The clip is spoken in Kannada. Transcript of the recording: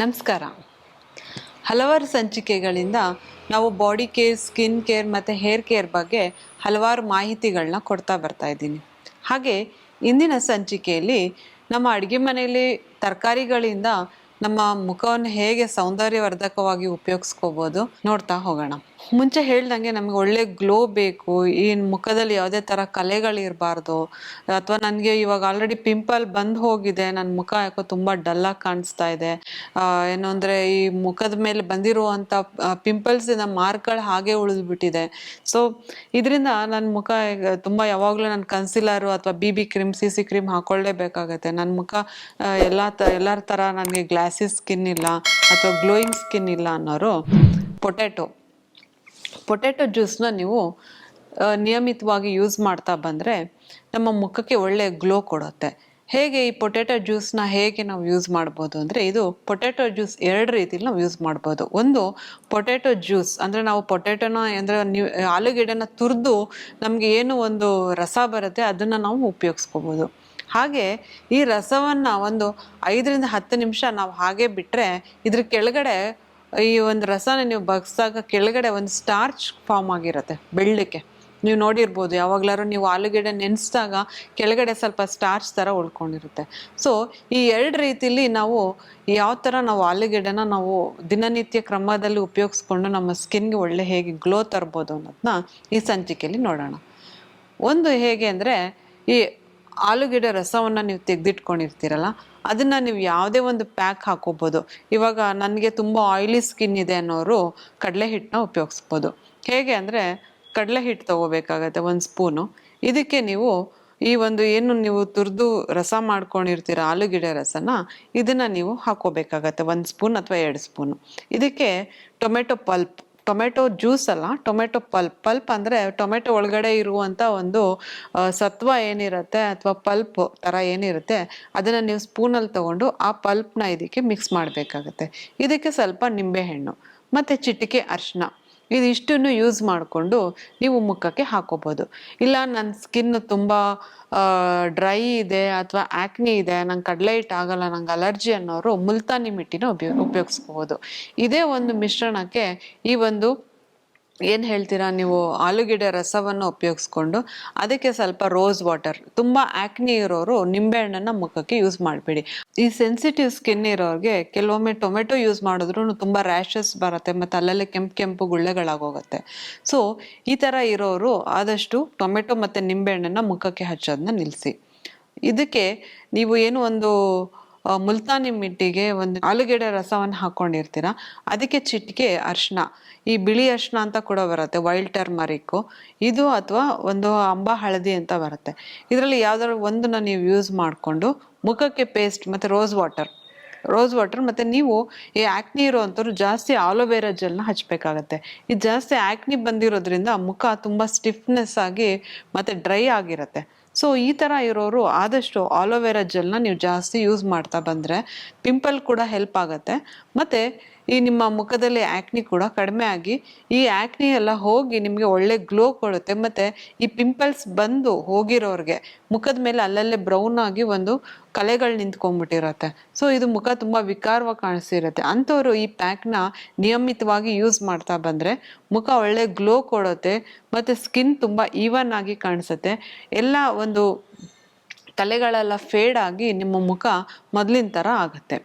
ನಮಸ್ಕಾರ. ಹಲವಾರು ಸಂಚಿಕೆಗಳಿಂದ ನಾವು ಬಾಡಿ ಕೇರ್ ಸ್ಕಿನ್ ಕೇರ್ ಮತ್ತು ಹೇರ್ ಕೇರ್ ಬಗ್ಗೆ ಹಲವಾರು ಮಾಹಿತಿಗಳನ್ನ ಕೊಡ್ತಾ ಬರ್ತಾ ಇದ್ದೀನಿ. ಹಾಗೆ ಇಂದಿನ ಸಂಚಿಕೆಯಲ್ಲಿ ನಮ್ಮ ಅಡುಗೆ ಮನೆಯಲ್ಲಿ ತರಕಾರಿಗಳಿಂದ ನಮ್ಮ ಮುಖವನ್ನು ಹೇಗೆ ಸೌಂದರ್ಯವರ್ಧಕವಾಗಿ ಉಪಯೋಗಿಸ್ಕೋಬೋದು ನೋಡ್ತಾ ಹೋಗೋಣ. ಮುಂಚೆ ಹೇಳ್ದಂಗೆ ನಮ್ಗೆ ಒಳ್ಳೆ ಗ್ಲೋ ಬೇಕು, ಈ ಮುಖದಲ್ಲಿ ಯಾವುದೇ ಥರ ಕಲೆಗಳಿರಬಾರ್ದು ಅಥವಾ ನನಗೆ ಇವಾಗ ಆಲ್ರೆಡಿ ಪಿಂಪಲ್ ಬಂದು ಹೋಗಿದೆ ನನ್ನ ಮುಖ ಯಾಕೋ ತುಂಬ ಡಲ್ಲಾಗಿ ಕಾಣಿಸ್ತಾ ಇದೆ. ಏನು ಅಂದರೆ ಈ ಮುಖದ ಮೇಲೆ ಬಂದಿರುವಂಥ ಪಿಂಪಲ್ಸಿನ ಮಾರ್ಕ್ಗಳು ಹಾಗೆ ಉಳಿದ್ಬಿಟ್ಟಿದೆ. ಸೊ ಇದರಿಂದ ನನ್ನ ಮುಖ ತುಂಬಾ ಯಾವಾಗಲೂ ನಾನು ಕನ್ಸಿಲರು ಅಥವಾ B B cream C C cream ಹಾಕೊಳ್ಳೇಬೇಕಾಗತ್ತೆ. ನನ್ನ ಮುಖ ಎಲ್ಲ ತ, ಎಲ್ಲರ ಥರ ನನಗೆ ಗ್ಲಾಸಿ ಸ್ಕಿನ್ ಇಲ್ಲ, ಅಥವಾ ಗ್ಲೋಯಿಂಗ್ ಸ್ಕಿನ್ ಇಲ್ಲ ಅನ್ನೋರು ಪೊಟ್ಯಾಟೊ ಪೊಟ್ಯಾಟೊ ಜ್ಯೂಸ್ನ ನೀವು ನಿಯಮಿತವಾಗಿ ಯೂಸ್ ಮಾಡ್ತಾ ಬಂದರೆ ನಮ್ಮ ಮುಖಕ್ಕೆ ಒಳ್ಳೆ ಗ್ಲೋ ಕೊಡುತ್ತೆ. ಹೇಗೆ ಈ ಪೊಟ್ಯಾಟೊ ಜ್ಯೂಸ್ನ ಹೇಗೆ ನಾವು ಯೂಸ್ ಮಾಡ್ಬೋದು ಅಂದರೆ, ಇದು ಪೊಟ್ಯಾಟೊ ಜ್ಯೂಸ್ ಎರಡು ರೀತಿಲಿ ನಾವು ಯೂಸ್ ಮಾಡ್ಬೋದು. ಒಂದು, ಪೊಟ್ಯಾಟೊ ಜ್ಯೂಸ್ ಅಂದರೆ ನಾವು ಪೊಟ್ಯಾಟೊನ ಅಂದರೆ ನೀವು, ಆಲೂಗೆಡ್ಡೆನ ತುರಿದು ನಮಗೆ ಏನು ಒಂದು ರಸ ಬರುತ್ತೆ ಅದನ್ನು ನಾವು ಉಪಯೋಗಿಸ್ಕೋಬೋದು. ಹಾಗೆ ಈ ರಸವನ್ನು ಒಂದು ಐದರಿಂದ ಹತ್ತು ನಿಮಿಷ ನಾವು ಹಾಗೆ ಬಿಟ್ಟರೆ ಇದ್ರ ಕೆಳಗಡೆ ಈ ಒಂದು ರಸನ ನೀವು ಬಗ್ಸಾಗ ಕೆಳಗಡೆ ಒಂದು ಸ್ಟಾರ್ಚ್ ಫಾರ್ಮ್ ಆಗಿರುತ್ತೆ, ಬೆಳ್ಳಕ್ಕೆ. ನೀವು ನೋಡಿರ್ಬೋದು, ಯಾವಾಗ್ಲಾರು ನೀವು ಆಲೂಗೆಡ್ಡೆ ನೆನೆಸಿದಾಗ ಕೆಳಗಡೆ ಸ್ವಲ್ಪ ಸ್ಟಾರ್ಚ್ ಥರ ಉಳ್ಕೊಂಡಿರುತ್ತೆ. ಸೊ ಈ ಎರಡು ರೀತಿಲಿ ನಾವು ಯಾವ ಥರ ನಾವು ಆಲೂಗೆಡ್ಡೆನ ನಾವು ದಿನನಿತ್ಯ ಕ್ರಮದಲ್ಲಿ ಉಪಯೋಗಿಸ್ಕೊಂಡು ನಮ್ಮ ಸ್ಕಿನ್ಗೆ ಒಳ್ಳೆ ಹೇಗೆ ಗ್ಲೋ ತರ್ಬೋದು ಅನ್ನೋದನ್ನ ಈ ಸಂಚಿಕೆಯಲ್ಲಿ ನೋಡೋಣ. ಒಂದು ಹೇಗೆ ಅಂದರೆ, ಈ ಆಲೂಗೆಡ್ಡೆ ರಸವನ್ನು ನೀವು ತೆಗೆದಿಟ್ಕೊಂಡಿರ್ತೀರಲ್ಲ, ಅದನ್ನು ನೀವು ಯಾವುದೇ ಒಂದು ಪ್ಯಾಕ್ ಹಾಕೋಬೋದು. ಇವಾಗ ನನಗೆ ತುಂಬ ಆಯಿಲಿ ಸ್ಕಿನ್ ಇದೆ ಅನ್ನೋರು ಕಡಲೆ ಹಿಟ್ಟನ್ನ ಉಪಯೋಗಿಸ್ಬೋದು. ಹೇಗೆ ಅಂದರೆ ಕಡಲೆ ಹಿಟ್ಟು ತೊಗೋಬೇಕಾಗತ್ತೆ ಒಂದು ಸ್ಪೂನು ಇದಕ್ಕೆ ನೀವು ಈ ಒಂದು ಏನು ನೀವು ತುರಿದು ರಸ ಮಾಡ್ಕೊಂಡಿರ್ತೀರ ಆಲೂಗಿಡ ರಸನ, ಇದನ್ನು ನೀವು ಹಾಕೋಬೇಕಾಗತ್ತೆ ಒಂದು ಸ್ಪೂನ್ ಅಥವಾ ಎರಡು ಸ್ಪೂನು ಇದಕ್ಕೆ ಟೊಮೆಟೊ ಪಲ್ಪ್ ಟೊಮೆಟೊ ಜ್ಯೂಸ್ ಅಲ್ಲ, ಟೊಮೆಟೊ ಪಲ್ಪ್. ಪಲ್ಪ್ ಅಂದರೆ ಟೊಮೆಟೊ ಒಳಗಡೆ ಇರುವಂಥ ಒಂದು ಸತ್ವ ಏನಿರುತ್ತೆ ಅಥವಾ ಪಲ್ಪ್ ಥರ ಏನಿರುತ್ತೆ, ಅದನ್ನು ನೀವು ಸ್ಪೂನಲ್ಲಿ ತಗೊಂಡು ಆ ಪಲ್ಪ್ನ ಇದಕ್ಕೆ ಮಿಕ್ಸ್ ಮಾಡಬೇಕಾಗುತ್ತೆ. ಇದಕ್ಕೆ ಸ್ವಲ್ಪ ನಿಂಬೆಹಣ್ಣು, ಮತ್ತು ಚಿಟಿಕೆ ಅರಿಶಿನ. ಇದಿಷ್ಟನ್ನು ಯೂಸ್ ಮಾಡಿಕೊಂಡು ನೀವು ಮುಖಕ್ಕೆ ಹಾಕೋಬೋದು. ಇಲ್ಲ ನನ್ನ ಸ್ಕಿನ್ ತುಂಬ ಡ್ರೈ ಇದೆ ಅಥವಾ ಆ್ಯಕ್ನಿ ಇದೆ, ನಂಗೆ ಕಡಲೆ ಹಿಟ್ಟು ಆಗಲ್ಲ, ನಂಗೆ ಅಲರ್ಜಿ ಅನ್ನೋರು ಮುಲ್ತಾನಿ ಮಿಟ್ಟಿನ ಉಪಯೋಗ ಉಪಯೋಗಿಸ್ಕೋಬೋದು ಇದೇ ಒಂದು ಮಿಶ್ರಣಕ್ಕೆ ಈ ಒಂದು ಏನು ಹೇಳ್ತೀರಾ ನೀವು? ಆಲೂಗೆಡ್ಡೆ ರಸವನ್ನು ಉಪಯೋಗಿಸ್ಕೊಂಡು ಅದಕ್ಕೆ ಸ್ವಲ್ಪ ರೋಸ್ ವಾಟರ್ ತುಂಬ ಆ್ಯಕ್ನಿ ಇರೋರು ನಿಂಬೆಹಣ್ಣನ್ನು ಮುಖಕ್ಕೆ ಯೂಸ್ ಮಾಡಬೇಡಿ. ಈ ಸೆನ್ಸಿಟಿವ್ ಸ್ಕಿನ್ ಇರೋರಿಗೆ ಕೆಲವೊಮ್ಮೆ ಟೊಮೆಟೊ ಯೂಸ್ ಮಾಡಿದ್ರೂ ತುಂಬ ರ್ಯಾಷಸ್ ಬರುತ್ತೆ ಮತ್ತು ಅಲ್ಲಲ್ಲೇ ಕೆಂಪು ಕೆಂಪು ಗುಳ್ಳೆಗಳಾಗೋಗುತ್ತೆ. ಸೊ ಈ ಥರ ಇರೋರು ಆದಷ್ಟು ಟೊಮೆಟೊ ಮತ್ತು ನಿಂಬೆಹಣ್ಣನ್ನು ಮುಖಕ್ಕೆ ಹಚ್ಚೋದನ್ನ ನಿಲ್ಲಿಸಿ ಇದಕ್ಕೆ ನೀವು ಏನು ಒಂದು ಮುಲ್ತಾನಿ ಮಿಟ್ಟಿಗೆ ಒಂದು ಆಲೂಗೆಡ್ಡೆ ರಸವನ್ನು ಹಾಕೊಂಡಿರ್ತೀರಾ? ಅದಕ್ಕೆ ಚಿಟಿಕೆ ಅರಿಶಿನ. ಈ ಬಿಳಿ ಅರ್ಶನ ಅಂತ ಕೂಡ ಬರುತ್ತೆ ವೈಲ್ಡ್ ಟರ್ಮರಿಕ್ಕು ಇದು ಅಥವಾ ಒಂದು ಅಂಬ ಹಳದಿ ಅಂತ ಬರುತ್ತೆ. ಇದರಲ್ಲಿ ಯಾವ್ದಾದ್ರು ಒಂದನ್ನ ನೀವು ಯೂಸ್ ಮಾಡಿಕೊಂಡು ಮುಖಕ್ಕೆ ಪೇಸ್ಟ್ ಮತ್ತು ರೋಸ್ ವಾಟರ್ ರೋಸ್ ವಾಟರ್ ಮತ್ತು ನೀವು ಈ ಆ್ಯಕ್ನಿ ಇರೋವಂಥವ್ರು ಜಾಸ್ತಿ ಆಲೋವೆರಾ ಜೆಲ್ನ ಹಚ್ಚಬೇಕಾಗತ್ತೆ ಇದು ಜಾಸ್ತಿ ಆ್ಯಕ್ನಿ ಬಂದಿರೋದ್ರಿಂದ ಮುಖ ತುಂಬ ಸ್ಟಿಫ್ನೆಸ್ ಆಗಿ ಮತ್ತು ಡ್ರೈ ಆಗಿರುತ್ತೆ. ಸೊ ಈ ಥರ ಇರೋರು ಆದಷ್ಟು ಆಲೋವೆರಾ ಜೆಲ್ನ ನೀವು ಜಾಸ್ತಿ ಯೂಸ್ ಮಾಡ್ತಾ ಬಂದರೆ ಪಿಂಪಲ್ ಕೂಡ ಹೆಲ್ಪ್ ಆಗುತ್ತೆ. ಮತ್ತು ಈ ನಿಮ್ಮ ಮುಖದಲ್ಲಿ ಆ್ಯಕ್ನಿ ಕೂಡ ಕಡಿಮೆ ಆಗಿ, ಈ ಆ್ಯಕ್ನಿ ಎಲ್ಲ ಹೋಗಿ ನಿಮಗೆ ಒಳ್ಳೆ ಗ್ಲೋ ಕೊಡುತ್ತೆ. ಮತ್ತು ಈ ಪಿಂಪಲ್ಸ್ ಬಂದು ಹೋಗಿರೋರಿಗೆ ಮುಖದ ಮೇಲೆ ಅಲ್ಲಲ್ಲೇ ಬ್ರೌನ್ ಆಗಿ ಒಂದು ಕಲೆಗಳು ನಿಂತ್ಕೊಂಡ್ಬಿಟ್ಟಿರತ್ತೆ. ಸೊ ಇದು ಮುಖ ತುಂಬ ವಿಕಾರವಾಗಿ ಕಾಣಿಸಿರುತ್ತೆ ಅಂಥವ್ರು ಈ ಪ್ಯಾಕ್ನ ನಿಯಮಿತವಾಗಿ ಯೂಸ್ ಮಾಡ್ತಾ ಬಂದರೆ ಮುಖ ಒಳ್ಳೆ ಗ್ಲೋ ಕೊಡುತ್ತೆ, ಮತ್ತು ಸ್ಕಿನ್ ತುಂಬ ಈವನ್ ಆಗಿ ಕಾಣಿಸುತ್ತೆ. ಎಲ್ಲ ಒಂದು ಕಲೆಗಳೆಲ್ಲ ಫೇಡ್ ಆಗಿ ನಿಮ್ಮ ಮುಖ ಮೊದಲಿನ ಥರ ಆಗುತ್ತೆ.